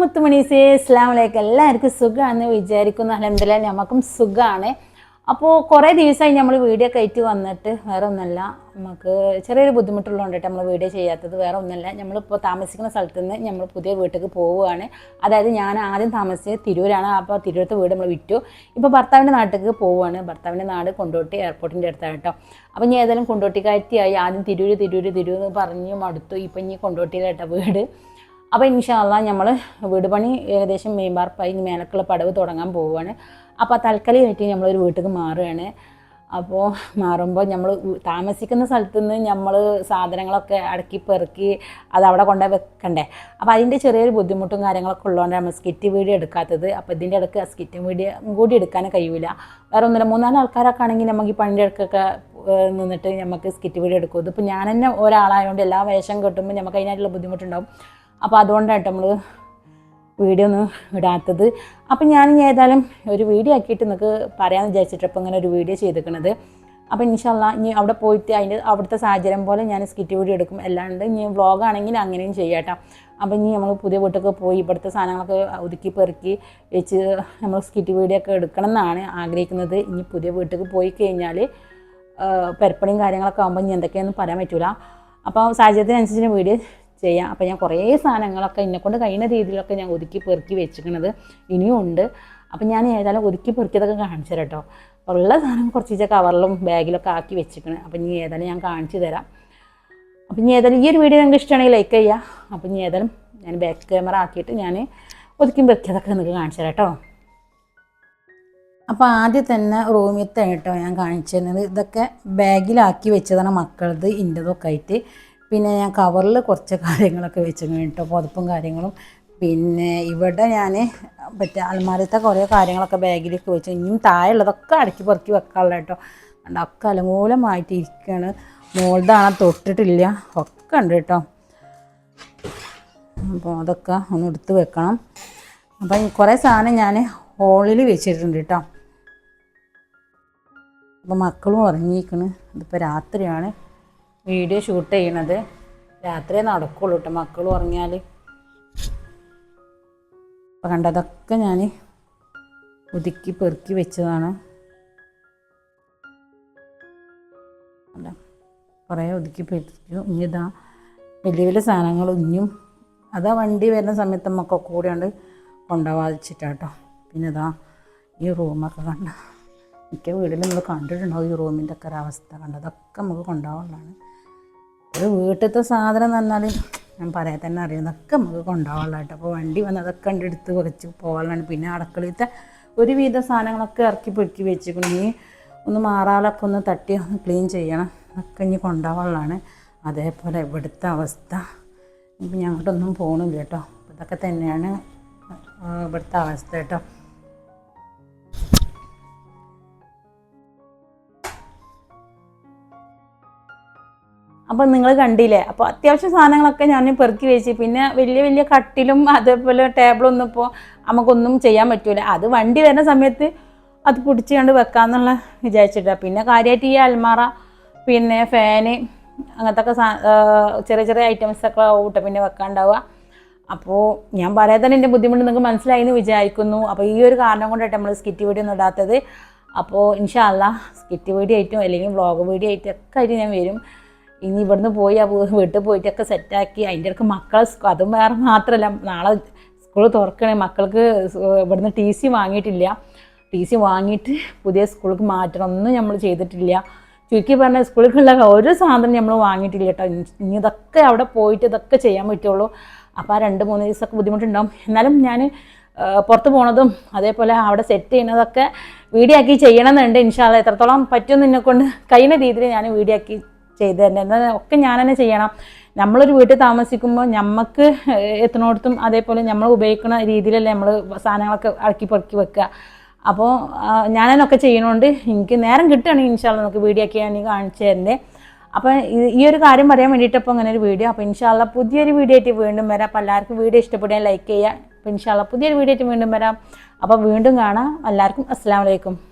മുത്തുമണീസേ ഇസ്ലാം വലൈക്കും എല്ലാവർക്കും സുഖമാണെന്ന് വിചാരിക്കുന്നു. അലഹമില്ല നമുക്കും സുഖമാണ് അപ്പോൾ കുറേ ദിവസമായി നമ്മൾ വീഡിയോ കയറ്റി വന്നിട്ട് വേറെ ഒന്നല്ല. നമുക്ക് ചെറിയൊരു ബുദ്ധിമുട്ടുള്ളതുകൊണ്ടിട്ട് നമ്മൾ വീഡിയോ ചെയ്യാത്തത്. വേറെ ഒന്നല്ല. നമ്മളിപ്പോൾ താമസിക്കുന്ന സ്ഥലത്ത് നിന്ന് നമ്മൾ പുതിയ വീട്ടിലേക്ക് പോവുകയാണ്. അതായത് ഞാൻ ആദ്യം താമസിച്ചത് തിരൂരാണ്. അപ്പോൾ തിരൂരത്തെ വീട് നമ്മൾ വിറ്റു. ഇപ്പോൾ ഭർത്താവിന്റെ നാട്ടിലേക്ക് പോവുകയാണ്. ഭർത്താവിന്റെ നാട് കൊണ്ടോട്ടി എയർപോർട്ടിന്റെ അടുത്താണ് കേട്ടോ അപ്പോൾ ഇനി ഏതായാലും കൊണ്ടോട്ടിക്കാറ്റിയായി ആദ്യം തിരൂര് തിരൂര് തിരൂർ എന്ന് പറഞ്ഞു മടുത്തു ഇപ്പം ഇനി കൊണ്ടോട്ടിയിലാട്ടോ വീട്. അപ്പോൾ ഇൻഷാല്ല നമ്മൾ വീട് പണി ഏകദേശം ഇനി മേലക്കുള്ള പടവ് തുടങ്ങാൻ പോവുകയാണ്. അപ്പോൾ തൽക്കാലമായിട്ട് നമ്മളൊരു വീട്ടിലേക്ക് മാറുകയാണ്. അപ്പോൾ മാറുമ്പോൾ നമ്മൾ താമസിക്കുന്ന സ്ഥലത്ത് നിന്ന് നമ്മൾ സാധനങ്ങളൊക്കെ അടക്കി പെറുക്കി അത് അവിടെ കൊണ്ടുപോയി വെക്കണ്ടേ? അപ്പോൾ അതിന്റെ ചെറിയൊരു ബുദ്ധിമുട്ടും കാര്യങ്ങളൊക്കെ ഉള്ളതുകൊണ്ട് നമ്മൾ സ്കിറ്റ് വീഡിയോ എടുക്കാത്തത്. അപ്പോൾ ഇതിന്റെ ഇടയ്ക്ക് സ്കിറ്റ് വീഡിയോ കൂടി എടുക്കാൻ കഴിയില്ല വേറെ ഒന്നുമില്ല മൂന്നാൽ ആൾക്കാരൊക്കെ ആണെങ്കിൽ നമുക്ക് ഈ പണിന്റെ ഇടയ്ക്കൊക്കെ നിന്നിട്ട് നമുക്ക് സ്കിറ്റ് വീഡിയോ എടുക്കും. ഇതിപ്പോൾ ഞാൻ തന്നെ ഒരാളായതുകൊണ്ട് എല്ലാ വേഷം കെട്ടുമ്പോൾ നമുക്ക് അതിനായിട്ടുള്ള ബുദ്ധിമുട്ടുണ്ടാവും. അപ്പോൾ അതുകൊണ്ടായിട്ട് നമ്മൾ വീഡിയോ ഒന്നും ഇടാത്തത്. അപ്പം ഞാൻ ഏതായാലും ഒരു വീഡിയോ ആക്കിയിട്ട് നിങ്ങൾക്ക് പറയാമെന്ന് വിചാരിച്ചിട്ട് അപ്പോൾ ഇങ്ങനെ ഒരു വീഡിയോ ചെയ്തിരിക്കുന്നത് അപ്പോൾ ഇൻഷല്ല ഇനി അവിടെ പോയിട്ട് അതിന്റെ അവിടുത്തെ സാഹചര്യം പോലെ ഞാൻ സ്കിറ്റ് വീഡിയോ എടുക്കും. അല്ലാണ്ട് ഇനി വ്ളോഗാണെങ്കിൽ അങ്ങനെയും ചെയ്യാട്ടോ അപ്പോൾ ഇനി നമ്മൾ പുതിയ വീട്ടൊക്കെ പോയി ഇവിടുത്തെ സാധനങ്ങളൊക്കെ ഒതുക്കി പെറുക്കി വെച്ച് നമ്മൾ സ്കിറ്റ് വീഡിയോ ഒക്കെ എടുക്കണം എന്നാണ് ആഗ്രഹിക്കുന്നത്. ഇനി പുതിയ വീട്ടിൽ പോയി കഴിഞ്ഞാൽ പെരപ്പണിയും കാര്യങ്ങളൊക്കെ ആകുമ്പോൾ ഇനി എന്തൊക്കെയാണെന്ന് പറയാൻ പറ്റില്ല അപ്പോൾ സാഹചര്യത്തിനനുസരിച്ച് വീഡിയോ ചെയ്യാം. അപ്പോൾ ഞാൻ കുറേ സാധനങ്ങളൊക്കെ എന്നെക്കൊണ്ട് കഴിയുന്ന രീതിയിലൊക്കെ ഞാൻ ഒതുക്കി പെറുക്കി വെച്ചിരിക്കുന്നത് ഇനിയും ഉണ്ട്. അപ്പം ഞാൻ ഏതായാലും ഒതുക്കി പെറുക്കിയതൊക്കെ കാണിച്ചു തരാം കേട്ടോ ഉള്ള സാധനം കുറച്ച് കവറിലും ബാഗിലൊക്കെ ആക്കി വെച്ചിരിക്കണേ അപ്പം ഇനി ഏതായാലും ഞാൻ കാണിച്ചു തരാം. അപ്പം ഇനി ഏതായാലും ഈ ഒരു വീഡിയോ നിങ്ങൾക്ക് ഇഷ്ടമാണെങ്കിൽ ലൈക്ക് ചെയ്യുക അപ്പം ഇനി ഏതായാലും ഞാൻ ബാക്ക് ക്യാമറ ആക്കിയിട്ട് ഞാൻ ഒതുക്കി പെറുക്കിയതൊക്കെ നിങ്ങൾക്ക് കാണിച്ചു തരാം കേട്ടോ അപ്പോൾ ആദ്യം തന്നെ റൂമിൽ കേട്ടോ ഞാൻ കാണിച്ചു തരുന്നത്. ഇതൊക്കെ ബാഗിലാക്കി വെച്ചതാണ് മക്കളത് ഇന്റെതൊക്കെ ആയിട്ട്. പിന്നെ ഞാൻ കവറിൽ കുറച്ച് കാര്യങ്ങളൊക്കെ വെച്ചു കേട്ടോ പുതപ്പും കാര്യങ്ങളും. പിന്നെ ഇവിടെ ഞാൻ മറ്റേ അലമാരത്തെ കുറേ കാര്യങ്ങളൊക്കെ ബാഗിലൊക്കെ വെച്ചു ഇനിയും താഴെയുള്ളതൊക്കെ അടക്കി പെറുക്കി വെക്കാനുള്ള കേട്ടോ. ഒക്കെ അലമൂലമായിട്ട് ഇരിക്കുകയാണ് മോളുടെ തൊട്ടിട്ടില്ല. ഒക്കെ ഉണ്ട് കേട്ടോ. അപ്പോൾ അതൊക്കെ ഒന്ന് എടുത്ത് വെക്കണം. അപ്പം കുറേ സാധനം ഞാൻ ഹോളിൽ വെച്ചിട്ടുണ്ട് കേട്ടോ. അപ്പോൾ മക്കളും ഉറങ്ങിയിരിക്കണ്. ഇതിപ്പോൾ രാത്രിയാണ്. വീഡിയോ ഷൂട്ട് ചെയ്യണത് രാത്രി നടക്കുള്ളൂ കേട്ടോ മക്കൾ ഉറങ്ങിയാൽ അപ്പം കണ്ടതൊക്കെ ഞാൻ ഒതുക്കി പെറുക്കി വെച്ചതാണ്. അല്ല കുറേ ഒതുക്കി പെറുക്കി ഇനി ഇതാ വലിയ വലിയ സാധനങ്ങൾ ഇനിയും അതാ വണ്ടി വരുന്ന സമയത്ത് നമുക്ക് കൂടെ കൂടെയുണ്ട് കൊണ്ടുപോകാതിച്ചിട്ടാട്ടോ പിന്നെ ഇതാ ഈ റൂമൊക്കെ കണ്ട മിക്ക വീട്ടിൽ നമ്മൾ കണ്ടിട്ടുണ്ടാവും ഈ റൂമിന്റെ ഒക്കെ ഒരവസ്ഥ കണ്ടതൊക്കെ നമുക്ക് കൊണ്ടുപോകാനുള്ളതാണ് ഒരു വീട്ടിലത്തെ സാധനം പറഞ്ഞാൽ ഞാൻ പറയാൻ തന്നെ അറിയാം. ഇതൊക്കെ നമുക്ക് കൊണ്ടുപോകാനുള്ള അപ്പോൾ വണ്ടി വന്ന് അതൊക്കെ കണ്ട് എടുത്ത് വെച്ച് പോകാനുള്ളതാണ്. പിന്നെ അടുക്കളയിലത്തെ ഒരുവിധ സാധനങ്ങളൊക്കെ ഇറക്കി പൊക്കി വെച്ചിരിക്കണം ഇനി ഒന്ന് മാറാലൊക്കെ ഒന്ന് തട്ടി ഒന്ന് ക്ലീൻ ചെയ്യണം. അതൊക്കെ ഇനി കൊണ്ടുപോകാനുള്ളതാണ്. അതേപോലെ ഇവിടുത്തെ അവസ്ഥ. ഇപ്പം ഞങ്ങോട്ടൊന്നും പോകണില്ല കേട്ടോ. ഇതൊക്കെ തന്നെയാണ് ഇവിടുത്തെ അവസ്ഥ കേട്ടോ. അപ്പോൾ നിങ്ങൾ കണ്ടില്ലേ? അപ്പോൾ അത്യാവശ്യം സാധനങ്ങളൊക്കെ ഞാൻ പെറുക്കി വെച്ച്. പിന്നെ വലിയ വലിയ കട്ടിലും അതേപോലെ ടേബിളൊന്നും ഇപ്പോൾ നമുക്കൊന്നും ചെയ്യാൻ പറ്റൂല. അത് വണ്ടി വരുന്ന സമയത്ത് അത് പിടിച്ച് കണ്ട് വെക്കാമെന്നുള്ള വിചാരിച്ചിട്ടാണ് പിന്നെ കാര്യമായിട്ട് ഈ അൽമാറ പിന്നെ ഫാന് അങ്ങനത്തെ ഒക്കെ ചെറിയ ചെറിയ ഐറ്റംസ് ഒക്കെ ഊട്ട പിന്നെ വെക്കാണ്ടാവുക. അപ്പോൾ ഞാൻ പറയാതെ തന്നെ എന്റെ ബുദ്ധിമുട്ട് നിങ്ങൾക്ക് മനസ്സിലായി എന്ന് വിചാരിക്കുന്നു. അപ്പോൾ ഈ ഒരു കാരണം കൊണ്ടായിട്ട് നമ്മൾ സ്കിറ്റ് വീഡിയോ ഒന്നും ഇടാത്തത്. അപ്പോൾ ഇൻഷാല്ല സ്കിറ്റ് വീഡിയോ ആയിട്ടും അല്ലെങ്കിൽ വ്ളോഗ് വീഡിയോ ആയിട്ടും ഒക്കെ ആയിട്ട് ഞാൻ വരും. ഇനി ഇവിടുന്ന് പോയി ആ വീട്ടിൽ പോയിട്ടൊക്കെ സെറ്റാക്കി അതിന്റെ ഇടയ്ക്ക് മക്കളെ അതും വേറെ മാത്രമല്ല നാളെ സ്കൂൾ തുറക്കണേ. മക്കൾക്ക് ഇവിടുന്ന് ടി സി വാങ്ങിയിട്ടില്ല. ടി സി വാങ്ങിയിട്ട് പുതിയ സ്കൂളിലേക്ക് മാറ്റണം. ഒന്നും നമ്മൾ ചെയ്തിട്ടില്ല. ചുരുക്കി പറഞ്ഞാൽ സ്കൂളിലുള്ള ഒരു സാധനം നമ്മൾ വാങ്ങിയിട്ടില്ല കേട്ടോ. ഇനി ഇതൊക്കെ അവിടെ പോയിട്ട് ഇതൊക്കെ ചെയ്യാൻ പറ്റുള്ളൂ. അപ്പോൾ ആ രണ്ട് മൂന്ന് ദിവസമൊക്കെ ബുദ്ധിമുട്ടുണ്ടാവും. എന്നാലും ഞാൻ പുറത്ത് പോണതും അതേപോലെ അവിടെ സെറ്റ് ചെയ്യുന്നതൊക്കെ വീഡിയോ ആക്കി ചെയ്യണമെന്നുണ്ട്. ഇൻഷാല്ല എത്രത്തോളം പറ്റുമെന്ന് എന്നെ കൊണ്ട് കഴിയുന്ന രീതിയിൽ ഞാൻ വീഡിയോ ആക്കി ചെയ്ത് എന്നാൽ ഒക്കെ ഞാൻ തന്നെ ചെയ്യണം. നമ്മളൊരു വീട്ടിൽ താമസിക്കുമ്പോൾ നമുക്ക് എത്തണോടത്തും അതേപോലെ നമ്മൾ ഉപയോഗിക്കുന്ന രീതിയിലല്ലേ നമ്മൾ സാധനങ്ങളൊക്കെ അടക്കി പെറുക്കി വെക്കുക. അപ്പോൾ ഞാൻ തന്നെയൊക്കെ ചെയ്യണോണ്ട് എനിക്ക് നേരം കിട്ടുകയാണെങ്കിൽ ഇൻഷാല്ല നമുക്ക് വീഡിയോ ഒക്കെ ഞാൻ കാണിച്ചു തരുന്നത് അപ്പോൾ ഈ- ഒരു കാര്യം പറയാൻ വേണ്ടിയിട്ട് അപ്പോൾ അങ്ങനെ ഒരു വീഡിയോ. അപ്പോൾ ഇൻഷാല്ല പുതിയൊരു വീഡിയോ ആയിട്ട് വീണ്ടും വരാം. അപ്പോൾ എല്ലാവർക്കും വീഡിയോ ഇഷ്ടപ്പെടുകയും ലൈക്ക് ചെയ്യുക. അപ്പോൾ ഇൻഷാല്ല പുതിയൊരു വീഡിയോ ആയിട്ട് വീണ്ടും വരാം. അപ്പോൾ വീണ്ടും കാണാം. എല്ലാവർക്കും അസ്സാം വലൈക്കും